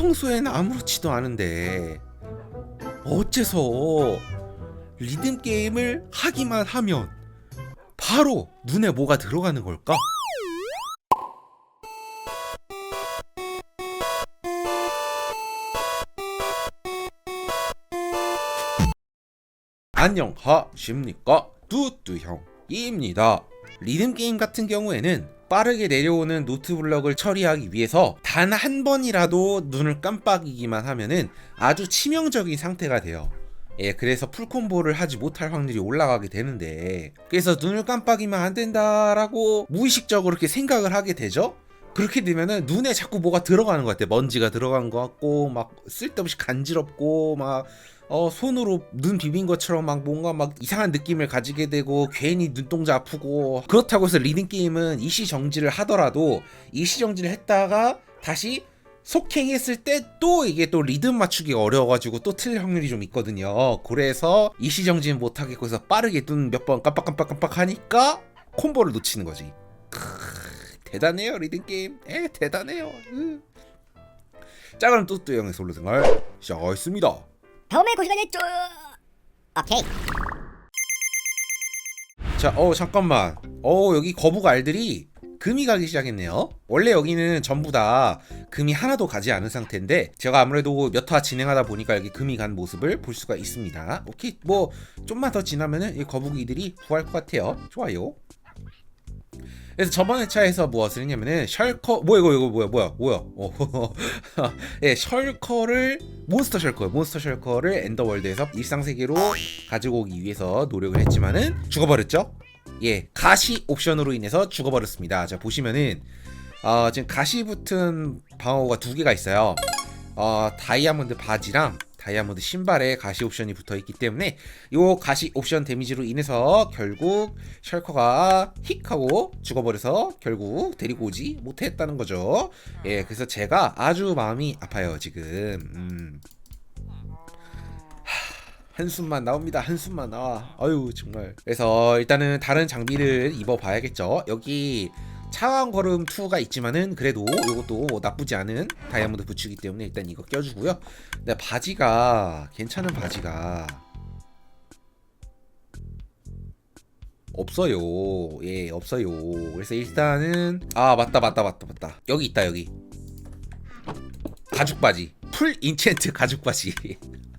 평소엔 아무렇지도 않은데 어째서 리듬 게임을 하기만 하면 바로 눈에 뭐가 들어가는 걸까? 안녕하십니까 뚜뚜형입니다 리듬 게임 같은 경우에는 빠르게 내려오는 노트 블럭을 처리하기 위해서 단 한 번이라도 눈을 깜빡이기만 하면은 아주 치명적인 상태가 돼요. 예, 그래서 풀콤보를 하지 못할 확률이 올라가게 되는데, 그래서 눈을 깜빡이면 안 된다라고 무의식적으로 이렇게 생각을 하게 되죠? 그렇게 되면은 눈에 자꾸 뭐가 들어가는 것 같아. 먼지가 들어간 것 같고, 막 쓸데없이 간지럽고, 막, 어, 손으로 눈 비빈 것처럼 막 뭔가 막 이상한 느낌을 가지게 되고, 괜히 눈동자 아프고, 그렇다고 해서 리딩 게임은 일시 정지를 하더라도, 일시 정지를 했다가 다시 속행했을 때 또 이게 또 리듬 맞추기가 어려워가지고 또 틀릴 확률이 좀 있거든요. 그래서 일시정지는 못하겠고 해서 빠르게 눈 몇 번 깜빡깜빡깜빡 하니까 콤보를 놓치는 거지. 크으, 대단해요 리듬 게임. 에 대단해요. 으. 자 그럼 뚜뚜 형의 솔로 생활 시작하겠습니다. 다음에 그 시간에 쭉 오케이 자, 어 잠깐만. 어 여기 거북 알들이 금이 가기 시작했네요. 원래 여기는 전부 다 금이 하나도 가지 않은 상태인데 제가 아무래도 몇 화 진행하다 보니까 여기 금이 간 모습을 볼 수가 있습니다. 오케이, 뭐 좀만 더 지나면은 이 거북이들이 구할 것 같아요. 좋아요. 그래서 저번 회차에서 무엇을 했냐면은 셜커 뭐야 이거 이거 뭐야 뭐야 뭐야? 어, 예 셜커를 몬스터 셜커 몬스터 셜커를 엔더월드에서 일상 세계로 가지고 오기 위해서 노력을 했지만은 죽어버렸죠? 예 가시 옵션으로 인해서 죽어버렸습니다. 자 보시면은 어, 지금 가시 붙은 방어가 두 개가 있어요. 어, 다이아몬드 바지랑 다이아몬드 신발에 가시 옵션이 붙어 있기 때문에 요 가시 옵션 데미지로 인해서 결국 셜커가 힉 하고 죽어버려서 결국 데리고 오지 못했다는 거죠. 예, 그래서 제가 아주 마음이 아파요 지금. 음. 하, 한숨만 나옵니다. 한숨만 나와. 아유 정말. 그래서 일단은 다른 장비를 입어봐야겠죠. 여기 차왕 걸음 2가 있지만은 그래도 이것도 뭐 나쁘지 않은 다이아몬드 붙이기 때문에 일단 이거 껴주고요. 근데 바지가 괜찮은 바지가 없어요. 예, 없어요. 그래서 일단은 아 맞다 맞다 맞다 맞다 여기 있다 여기 가죽 바지 풀 인챈트 가죽 바지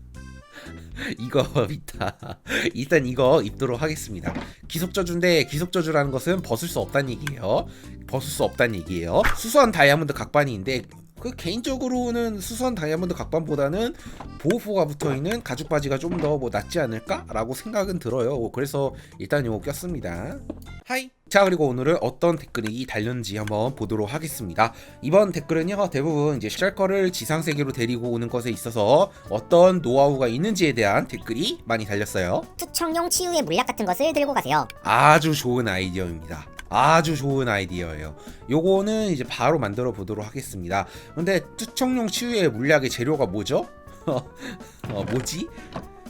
이거 있다. 일단 이거 입도록 하겠습니다. 기속 저주인데 기속 저주라는 것은 벗을 수 없다는 얘기예요. 벗을 수 없다는 얘기예요. 수선 다이아몬드 각반인데 그 개인적으로는 수선 다이아몬드 각반보다는 보호포가 붙어 있는 가죽 바지가 좀 더 뭐 낫지 않을까라고 생각은 들어요. 그래서 일단 요거 꼈습니다. 하이. 자 그리고 오늘은 어떤 댓글이 달렸는지 한번 보도록 하겠습니다. 이번 댓글은요 대부분 이제 셜커를 지상 세계로 데리고 오는 것에 있어서 어떤 노하우가 있는지에 대한 댓글이 많이 달렸어요. 투청용 치유의 물약 같은 것을 들고 가세요 아주 좋은 아이디어입니다. 아주 좋은 아이디어예요. 요거는 이제 바로 만들어 보도록 하겠습니다. 근데 투청용 치유의 물약의 재료가 뭐죠? 어, 뭐지?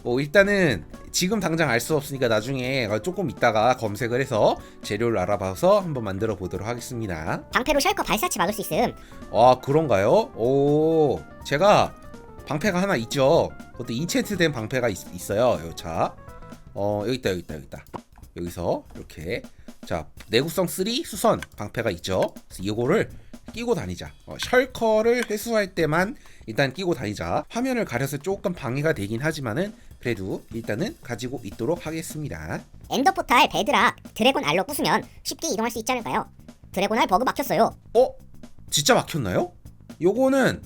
뭐 일단은 지금 당장 알 수 없으니까 나중에 조금 있다가 검색을 해서 재료를 알아봐서 한번 만들어 보도록 하겠습니다. 방패로 셜커 발사치 막을 수 있음 아 그런가요? 오 제가 방패가 하나 있죠. 그것도 인챈트된 방패가 있, 어요 자, 어 여기 있다 여기 있다 여기 있다. 여기서 이렇게 자 내구성 3 수선 방패가 있죠. 이거를 끼고 다니자. 어, 셜커를 회수할 때만 일단 끼고 다니자. 화면을 가려서 조금 방해가 되긴 하지만은 그래도 일단은 가지고 있도록 하겠습니다. 엔더 포탈 베드락 드래곤 알로 부수면 쉽게 이동할 수 있지 않을까요? 드래곤 알 버그 막혔어요 어? 진짜 막혔나요? 요거는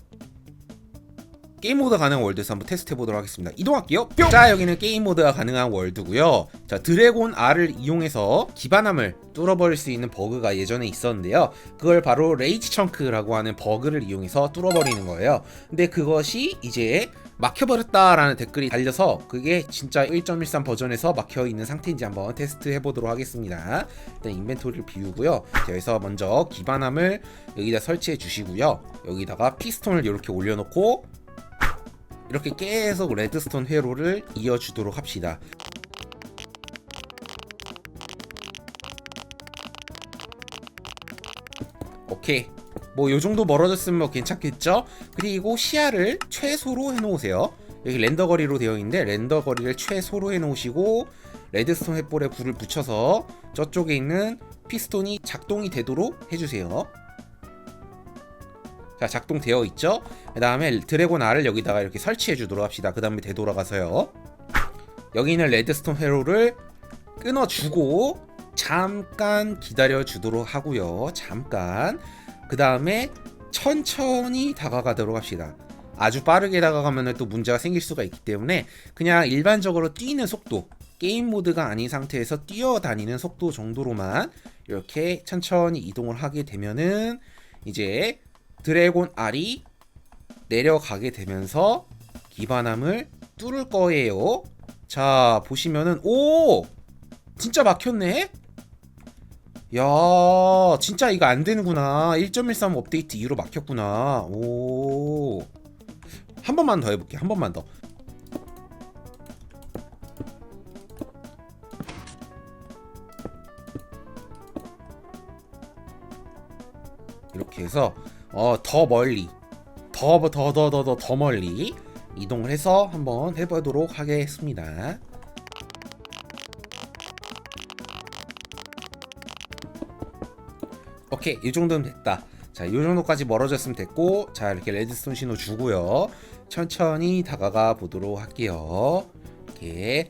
게임 모드 가능한 월드에서 한번 테스트 해보도록 하겠습니다. 이동할게요. 뿅! 자, 여기는 게임 모드가 가능한 월드고요. 자, 드래곤 R을 이용해서 기반함을 뚫어버릴 수 있는 버그가 예전에 있었는데요. 그걸 바로 레이지 청크라고 하는 버그를 이용해서 뚫어버리는 거예요. 근데 그것이 이제 막혀버렸다라는 댓글이 달려서 그게 진짜 1.13 버전에서 막혀 있는 상태인지 한번 테스트 해보도록 하겠습니다. 일단 인벤토리를 비우고요. 자, 여기서 먼저 기반함을 여기다 설치해 주시고요. 여기다가 피스톤을 이렇게 올려놓고 이렇게 계속 레드스톤 회로를 이어주도록 합시다. 오케이. 뭐 요 정도 멀어졌으면 뭐 괜찮겠죠? 그리고 시야를 최소로 해놓으세요. 여기 렌더 거리로 되어 있는데 렌더 거리를 최소로 해놓으시고 레드스톤 횃불에 불을 붙여서 저쪽에 있는 피스톤이 작동이 되도록 해주세요. 자 작동되어 있죠? 그 다음에 드래곤 알을 여기다가 이렇게 설치해 주도록 합시다. 그 다음에 되돌아가서요. 여기 있는 레드스톤 회로를 끊어주고 잠깐 기다려 주도록 하고요. 잠깐. 그 다음에 천천히 다가가도록 합시다. 아주 빠르게 다가가면 또 문제가 생길 수가 있기 때문에 그냥 일반적으로 뛰는 속도, 게임 모드가 아닌 상태에서 뛰어다니는 속도 정도로만 이렇게 천천히 이동을 하게 되면은 이제 드래곤 알이 내려가게 되면서 기반함을 뚫을 거예요. 자, 보시면은 오! 진짜 막혔네? 야, 진짜 이거 안 되는구나. 1.13 업데이트 이후로 막혔구나. 오. 한 번만 더 해볼게. 한 번만 더. 이렇게 해서 어, 더 멀리 더 더 더 더 더 더 멀리 이동을 해서 한번 해보도록 하겠습니다. 오케이 이 정도면 됐다. 자, 이 정도까지 멀어졌으면 됐고, 자 이렇게 레드스톤 신호 주고요. 천천히 다가가 보도록 할게요. 이렇게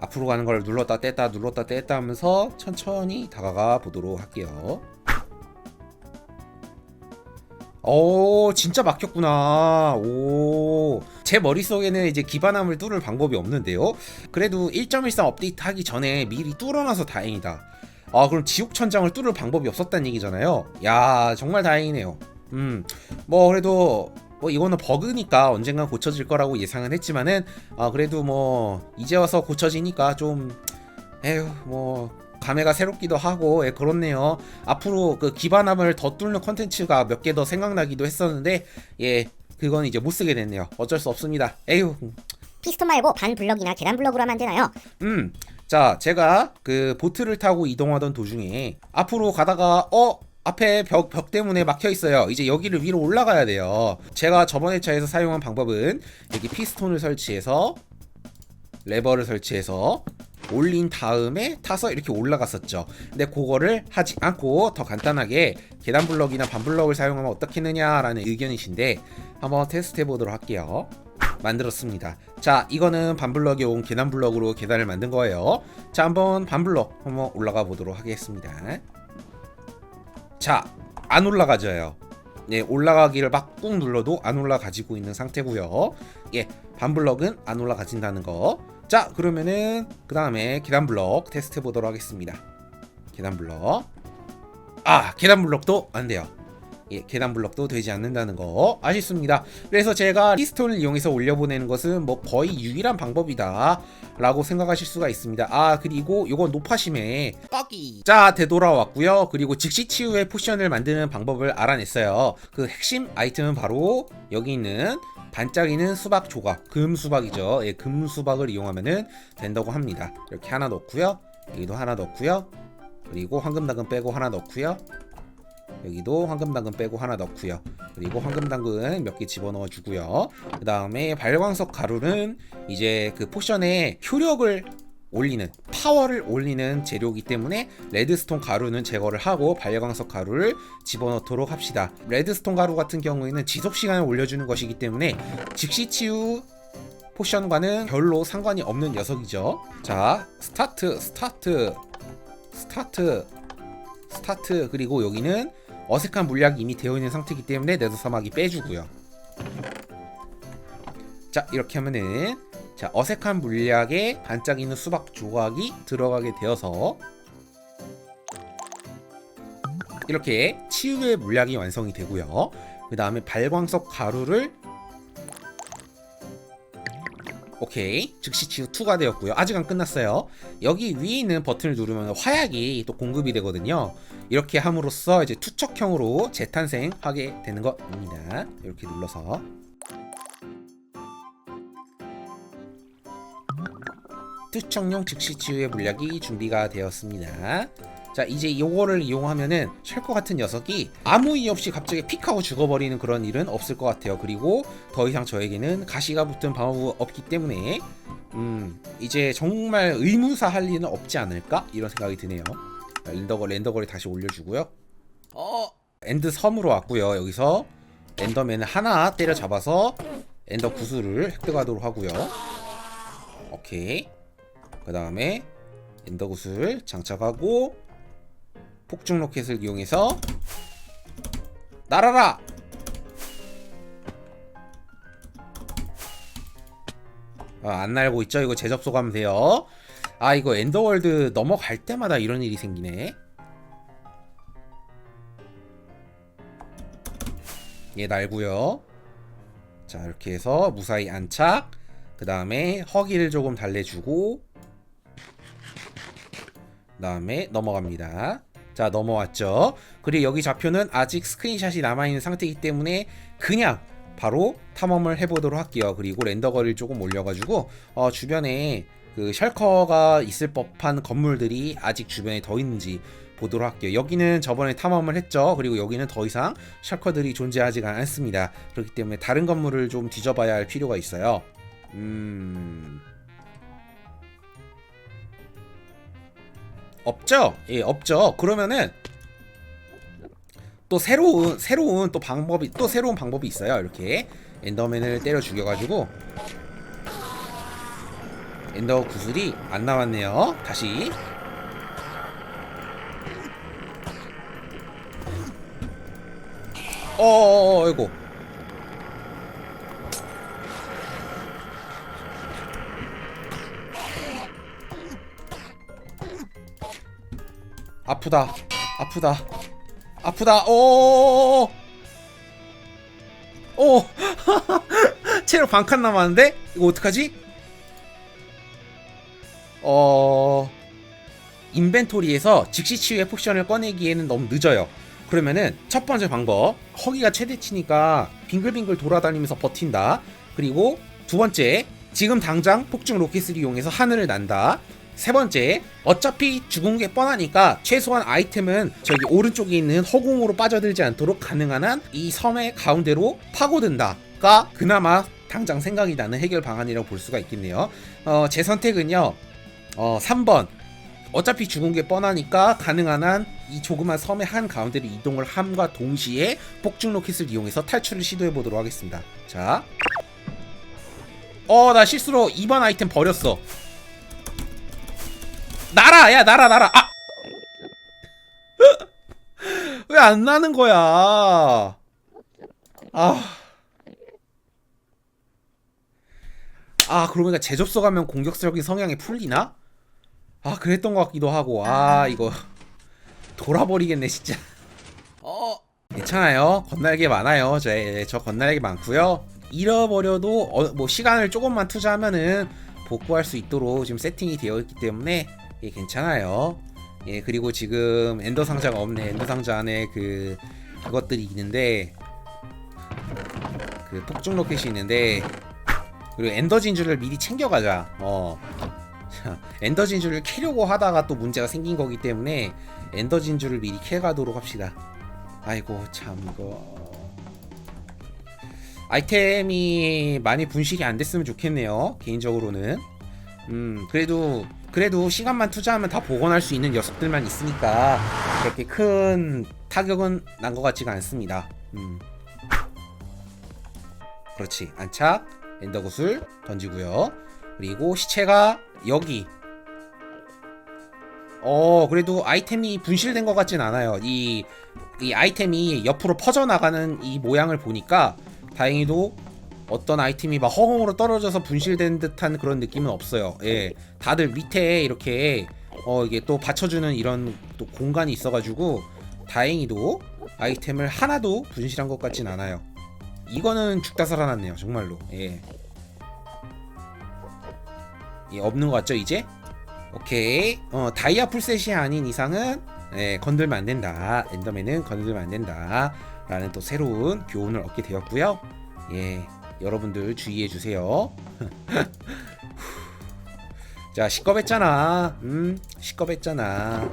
앞으로 가는 걸 눌렀다 뗐다 눌렀다 뗐다 하면서 천천히 다가가 보도록 할게요. 오 진짜 막혔구나. 오제 머릿속에는 이제 기반함을 뚫을 방법이 없는데요. 그래도 1.13 업데이트 하기 전에 미리 뚫어놔서 다행이다. 아 그럼 지옥 천장을 뚫을 방법이 없었다는 얘기잖아요. 야 정말 다행이네요. 음뭐 그래도 뭐 이거는 버그니까 언젠간 고쳐질 거라고 예상은 했지만은 아 그래도 뭐 이제 와서 고쳐지니까 좀 에휴 뭐 감회가 새롭기도 하고 예, 그렇네요. 앞으로 그 기반함을 더 뚫는 컨텐츠가 몇 개 더 생각나기도 했었는데 예 그건 이제 못 쓰게 됐네요. 어쩔 수 없습니다. 에휴 피스톤 말고 반 블럭이나 계단 블럭으로 하면 안 되나요? 음. 자, 제가 그 보트를 타고 이동하던 도중에 앞으로 가다가 어 앞에 벽, 벽 때문에 막혀 있어요. 이제 여기를 위로 올라가야 돼요. 제가 저번 회차에서 사용한 방법은 여기 피스톤을 설치해서 레버를 설치해서 올린 다음에 타서 이렇게 올라갔었죠. 근데 그거를 하지 않고 더 간단하게 계단 블럭이나 반 블럭을 사용하면 어떻겠느냐라는 의견이신데 한번 테스트 해보도록 할게요. 만들었습니다. 자, 이거는 반블럭에 온 계단 블럭으로 계단을 만든 거예요. 자, 한번 반블럭 한번 올라가 보도록 하겠습니다. 자, 안 올라가져요. 예, 올라가기를 막 꾹 눌러도 안 올라가지고 있는 상태고요. 예, 반블럭은 안 올라가진다는 거. 자, 그러면은 그 다음에 계단 블럭 테스트 해 보도록 하겠습니다. 계단 블럭. 아, 계단 블럭도 안 돼요. 예, 계단 블럭도 되지 않는다는 거 아쉽습니다. 그래서 제가 피스톤을 이용해서 올려보내는 것은 뭐 거의 유일한 방법이다 라고 생각하실 수가 있습니다. 아 그리고 요건 노파심에 꺾기 자 되돌아왔고요. 그리고 즉시 치유의 포션을 만드는 방법을 알아냈어요. 그 핵심 아이템은 바로 여기 있는 반짝이는 수박 조각 금 수박이죠. 예, 금 수박을 이용하면은 된다고 합니다. 이렇게 하나 넣고요. 여기도 하나 넣고요. 그리고 황금 당근 빼고 하나 넣고요. 여기도 황금 당근 빼고 하나 넣고요. 그리고 황금 당근 몇 개 집어넣어 주고요. 그 다음에 발광석 가루는 이제 그 포션의 효력을 올리는 파워를 올리는 재료이기 때문에 레드스톤 가루는 제거를 하고 발광석 가루를 집어넣도록 합시다. 레드스톤 가루 같은 경우에는 지속 시간을 올려주는 것이기 때문에 즉시 치유 포션과는 별로 상관이 없는 녀석이죠. 자, 스타트, 스타트, 스타트, 스타트. 그리고 여기는 어색한 물약이 이미 되어 있는 상태이기 때문에 내도 사막이 빼주고요. 자, 이렇게 하면은 자, 어색한 물약에 반짝이는 수박 조각이 들어가게 되어서 이렇게 치유의 물약이 완성이 되고요. 그 다음에 발광석 가루를 오케이. 즉시 치유 2가 되었고요. 아직 안 끝났어요. 여기 위에 있는 버튼을 누르면 화약이 또 공급이 되거든요. 이렇게 함으로써 이제 투척형으로 재탄생하게 되는 것입니다. 이렇게 눌러서. 투척용 즉시 치유의 물약이 준비가 되었습니다 자 이제 요거를 이용하면은 셜커 같은 녀석이 아무 이유 없이 갑자기 픽하고 죽어버리는 그런 일은 없을 것 같아요. 그리고 더 이상 저에게는 가시가 붙은 방어구 없기 때문에 음 이제 정말 의무사 할 일은 없지 않을까? 이런 생각이 드네요. 자, 랜더거 랜더거리 다시 올려주고요. 어 엔드 섬으로 왔고요. 여기서 엔더맨을 하나 때려 잡아서 엔더 구슬을 획득하도록 하고요. 오케이. 그 다음에 엔더 구슬 장착하고 폭죽 로켓을 이용해서 날아라! 아, 안 날고 있죠? 이거 재접속 하면 돼요. 아 이거 엔더월드 넘어갈 때마다 이런 일이 생기네. 얘 날고요. 자 이렇게 해서 무사히 안착. 그 다음에 허기를 조금 달래주고 그 다음에 넘어갑니다. 자 넘어왔죠. 그리고 여기 좌표는 아직 스크린샷이 남아있는 상태이기 때문에 그냥 바로 탐험을 해보도록 할게요. 그리고 렌더 거리를 조금 올려가지고 어, 주변에 그 셜커가 있을 법한 건물들이 아직 주변에 더 있는지 보도록 할게요. 여기는 저번에 탐험을 했죠. 그리고 여기는 더 이상 셜커들이 존재하지가 않습니다. 그렇기 때문에 다른 건물을 좀 뒤져봐야 할 필요가 있어요. 음... 없죠? 예, 없죠. 그러면은 또 새로운 새로운 또 방법이 또 새로운 방법이 있어요. 이렇게 엔더맨을 때려 죽여가지고 엔더 구슬이 안 나왔네요. 다시 어어어 이거 아프다 아프다 아프다 오오오오 오 체력 반칸 남았는데 이거 어떡하지? 어 인벤토리에서 즉시 치유의 포션을 꺼내기에는 너무 늦어요. 그러면은 첫 번째 방법 허기가 최대치니까 빙글빙글 돌아다니면서 버틴다. 그리고 두 번째 지금 당장 폭죽 로켓을 이용해서 하늘을 난다. 세 번째 어차피 죽은 게 뻔하니까 최소한 아이템은 저기 오른쪽에 있는 허공으로 빠져들지 않도록 가능한 한 이 섬의 가운데로 파고든다가 그나마 당장 생각이 나는 해결 방안이라고 볼 수가 있겠네요. 어, 제 선택은요. 어, 3번 어차피 죽은 게 뻔하니까 가능한 한 이 조그만 섬의 한 가운데로 이동을 함과 동시에 폭죽 로켓을 이용해서 탈출을 시도해 보도록 하겠습니다. 자, 어 나 실수로 2번 아이템 버렸어. 날아, 야 날아 날아. 아, 왜 안 나는 거야? 아. 아, 그러고 보니까 재접속하면 공격적인 성향이 풀리나? 아, 그랬던 것 같기도 하고. 아, 이거 돌아버리겠네, 진짜. 어, 괜찮아요. 건날개 많아요. 저, 예, 저 건날개 많고요. 잃어버려도 어, 뭐 시간을 조금만 투자하면은 복구할 수 있도록 지금 세팅이 되어 있기 때문에 예, 괜찮아요. 예, 그리고 지금 엔더 상자가 없네. 엔더 상자 안에 그 그것들이 있는데 그 폭죽 로켓이 있는데 그리고 엔더 진주를 미리 챙겨가자. 어. 자, 엔더 진주를 캐려고 하다가 또 문제가 생긴 거기 때문에 엔더 진주를 미리 캐가도록 합시다. 아이고 참 이거 아이템이 많이 분실이 안 됐으면 좋겠네요. 개인적으로는. 음 그래도 그래도 시간만 투자하면 다 복원할 수 있는 녀석들만 있으니까 그렇게 큰 타격은 난 것 같지가 않습니다. 음. 그렇지 안착 엔더굿을 던지고요. 그리고 시체가 여기. 어 그래도 아이템이 분실된 것 같진 않아요. 이, 이 아이템이 옆으로 퍼져나가는 이 모양을 보니까 다행히도 어떤 아이템이 막 허공으로 떨어져서 분실된 듯한 그런 느낌은 없어요. 예, 다들 밑에 이렇게 어 이게 또 받쳐주는 이런 또 공간이 있어가지고 다행히도 아이템을 하나도 분실한 것 같진 않아요. 이거는 죽다 살아났네요, 정말로. 예. 예, 없는 것 같죠, 이제? 오케이. 어, 다이아 풀셋이 아닌 이상은 예, 건들면 안 된다. 엔더맨은 건들면 안 된다. 라는 또 새로운 교훈을 얻게 되었고요. 예, 여러분들 주의해 주세요. 자, 시겁했잖아. 음, 시겁했잖아.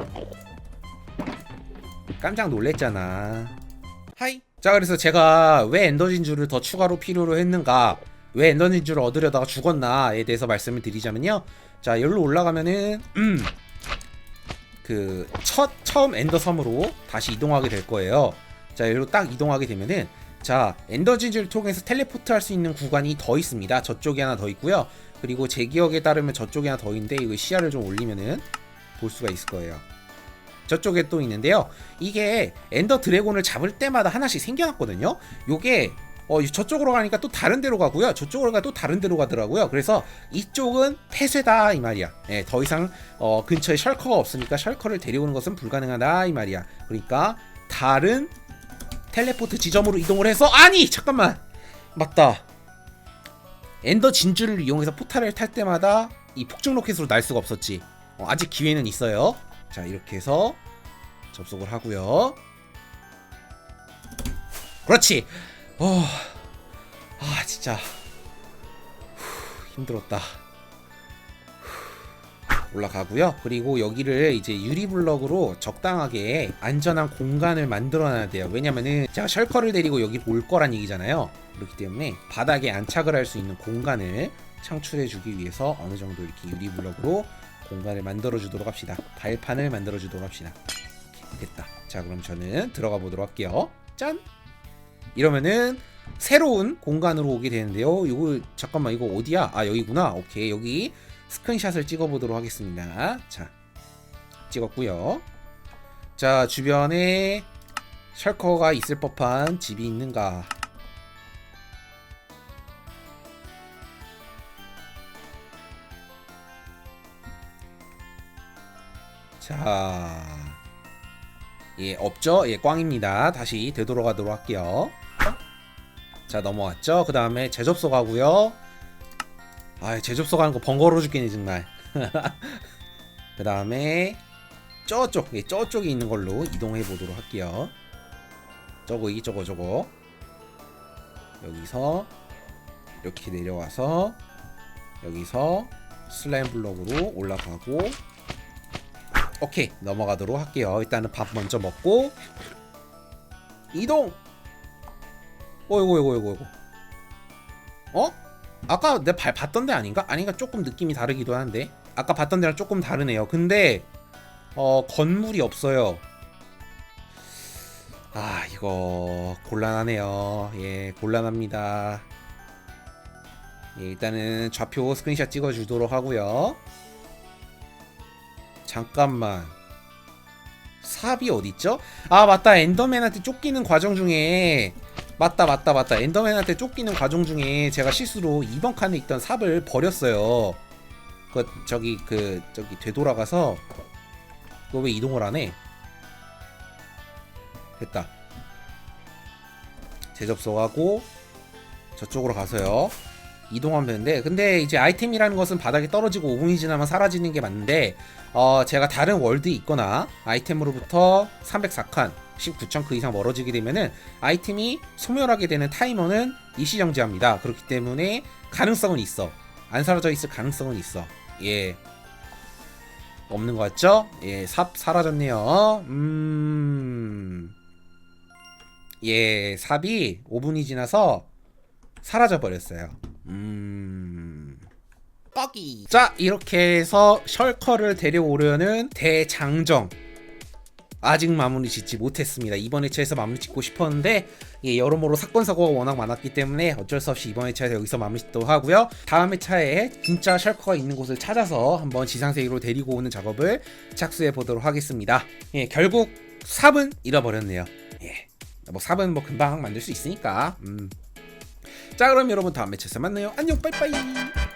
깜짝 놀랬잖아. 하이. 자 그래서 제가 왜 엔더 진주를 더 추가로 필요로 했는가, 왜 엔더 진주를 얻으려다가 죽었나에 대해서 말씀을 드리자면요. 자 여기로 올라가면은 음. 그 첫 처음 엔더 섬으로 다시 이동하게 될 거예요. 자 여기로 딱 이동하게 되면은 자 엔더 진주를 통해서 텔레포트 할 수 있는 구간이 더 있습니다. 저쪽에 하나 더 있고요. 그리고 제 기억에 따르면 저쪽에 하나 더 있는데 이거 시야를 좀 올리면은 볼 수가 있을 거예요. 저쪽에 또 있는데요. 이게 엔더 드래곤을 잡을 때마다 하나씩 생겨났거든요. 요게 어 저쪽으로 가니까 또 다른 데로 가고요. 저쪽으로 가또 다른 데로 가더라고요. 그래서 이쪽은 폐쇄다 이 말이야. 예, 더 이상 어 근처에 셜커가 없으니까 셜커를 데려오는 것은 불가능하다 이 말이야. 그러니까 다른 텔레포트 지점으로 이동을 해서 아니 잠깐만 맞다. 엔더 진주를 이용해서 포탈을 탈 때마다 이 폭죽 로켓으로 날 수가 없었지. 어, 아직 기회는 있어요. 자 이렇게 해서 접속을 하고요. 그렇지. 어, 아 진짜 후, 힘들었다. 후, 올라가고요. 그리고 여기를 이제 유리 블럭으로 적당하게 안전한 공간을 만들어놔야 돼요. 왜냐면은 제가 셜커를 데리고 여기 올 거란 얘기잖아요. 그렇기 때문에 바닥에 안착을 할 수 있는 공간을 창출해주기 위해서 어느 정도 이렇게 유리 블럭으로 공간을 만들어 주도록 합시다. 발판을 만들어 주도록 합시다. 됐다. 자, 그럼 저는 들어가 보도록 할게요. 짠. 이러면은 새로운 공간으로 오게 되는데요. 이거 잠깐만 이거 어디야? 아 여기구나. 오케이 여기 스크린샷을 찍어 보도록 하겠습니다. 자, 찍었고요. 자 주변에 셜커가 있을 법한 집이 있는가? 자, 예, 없죠? 예, 꽝입니다. 다시 되돌아가도록 할게요. 자, 넘어왔죠? 그 다음에 재접속 하고요. 아, 재접속 하는 거 번거로워 죽겠네, 정말. 그 다음에 저쪽, 예, 저쪽에 있는 걸로 이동해 보도록 할게요. 저거, 이, 저거, 저거. 여기서 이렇게 내려와서 여기서 슬라임 블럭으로 올라가고 오케이 넘어가도록 할게요 일단은 밥 먼저 먹고 이동 어이구 어이구 어이구 어이구 어? 아까 내 발 봤던 데 아닌가? 아닌가 조금 느낌이 다르기도 한데. 아까 봤던 데랑 조금 다르네요. 근데 어 건물이 없어요. 아 이거 곤란하네요. 예 곤란합니다. 예, 일단은 좌표 스크린샷 찍어 주도록 하고요. 잠깐만. 삽이 어딨죠? 아 맞다. 엔더맨한테 쫓기는 과정 중에 맞다 맞다 맞다. 엔더맨한테 쫓기는 과정 중에 제가 실수로 2번 칸에 있던 삽을 버렸어요. 그 저기 그 저기 되돌아가서 그거 왜 이동을 안 해? 됐다. 재접속하고 저쪽으로 가서요. 이동하면 되는데 근데 이제 아이템이라는 것은 바닥에 떨어지고 5분이 지나면 사라지는 게 맞는데 어 제가 다른 월드에 있거나 아이템으로부터 304칸 19천 그 이상 멀어지게 되면은 아이템이 소멸하게 되는 타이머는 일시정지합니다 그렇기 때문에 가능성은 있어 안 사라져 있을 가능성은 있어 예 없는 것 같죠? 예, 삽 사라졌네요. 음, 예, 삽이 5분이 지나서 사라져 버렸어요. 음. 뻑이. 자, 이렇게 해서 셜커를 데려오려는 대장정. 아직 마무리 짓지 못했습니다. 이번 회차에서 마무리 짓고 싶었는데 예, 여러모로 사건 사고가 워낙 많았기 때문에 어쩔 수 없이 이번 회차에서 여기서 마무리 짓도록 하고요. 다음 회차에 진짜 셜커가 있는 곳을 찾아서 한번 지상세계로 데리고 오는 작업을 착수해 보도록 하겠습니다. 예, 결국 삽은 잃어버렸네요. 예, 뭐 삽은 뭐 금방 만들 수 있으니까. 음. 자 그럼 여러분 다음 회차에서 만나요. 안녕 빠이빠이.